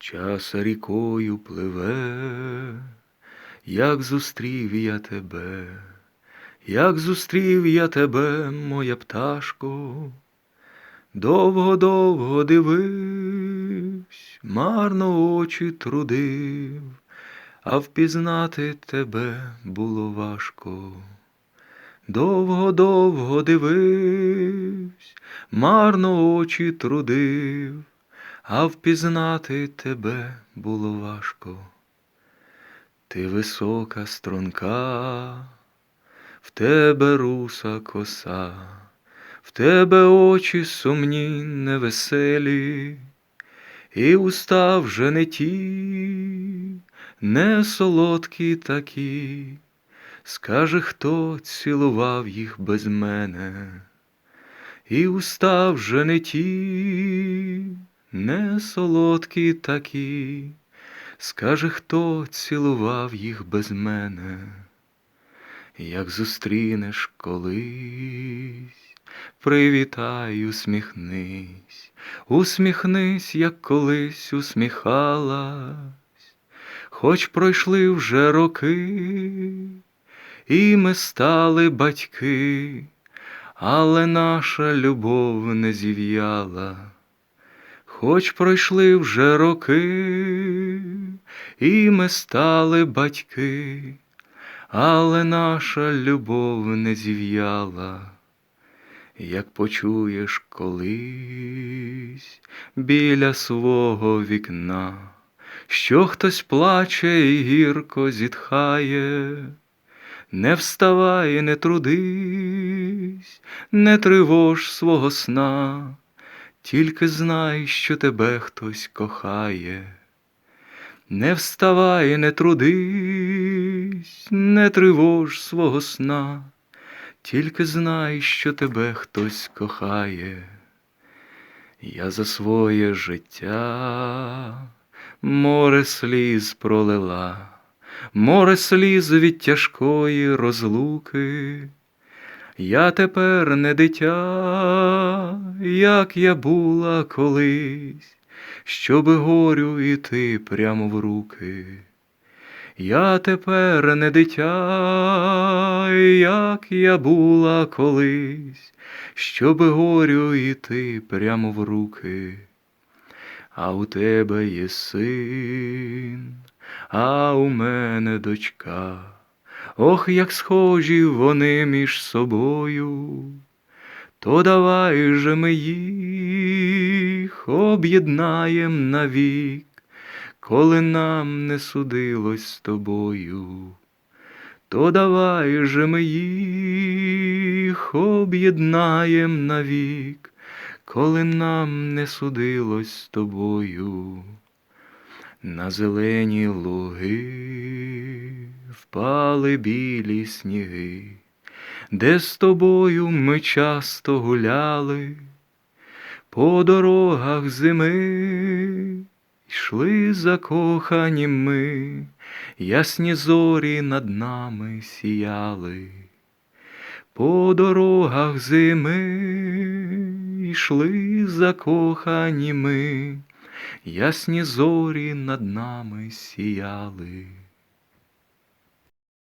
Час рікою пливе, як зустрів я тебе, як зустрів я тебе, моя пташко, довго-довго дививсь, марно очі трудив, а впізнати тебе було важко. Довго-довго дививсь, марно очі трудив, а впізнати тебе було важко. Ти висока струнка, в тебе руса коса, в тебе очі сумні, невеселі, і уста вже не ті, не солодкі такі. Скаже, хто цілував їх без мене, і уста вже не ті, не солодкі такі, скаже, хто цілував їх без мене, як зустрінеш колись, привітай, усміхнись, усміхнись, як колись усміхалась, хоч пройшли вже роки. І ми стали батьки, але наша любов не зів'яла, хоч пройшли вже роки, і ми стали батьки, але наша любов не зів'яла, як почуєш колись біля свого вікна, що хтось плаче і гірко зітхає. Не вставай, не трудись, не тривож свого сна, тільки знай, що тебе хтось кохає. Не вставай, не трудись, не тривож свого сна, тільки знай, що тебе хтось кохає. Я за своє життя море сліз пролила море сліз від тяжкої розлуки. Я тепер не дитя, як я була колись, щоби горю іти прямо в руки. Я тепер не дитя, як я була колись, щоби горю іти прямо в руки. А у тебе є син, а у мене дочка. Ох, як схожі вони між собою, то давай же ми їх об'єднаєм навік, коли нам не судилось з тобою, то давай же ми їх об'єднаєм навік, коли нам не судилось з тобою. На зелені луги впали білі сніги, де з тобою ми часто гуляли, по дорогах зими йшли закохані ми, ясні зорі над нами сіяли, по дорогах зими йшли закохані ми ясні зорі над нами сіяли.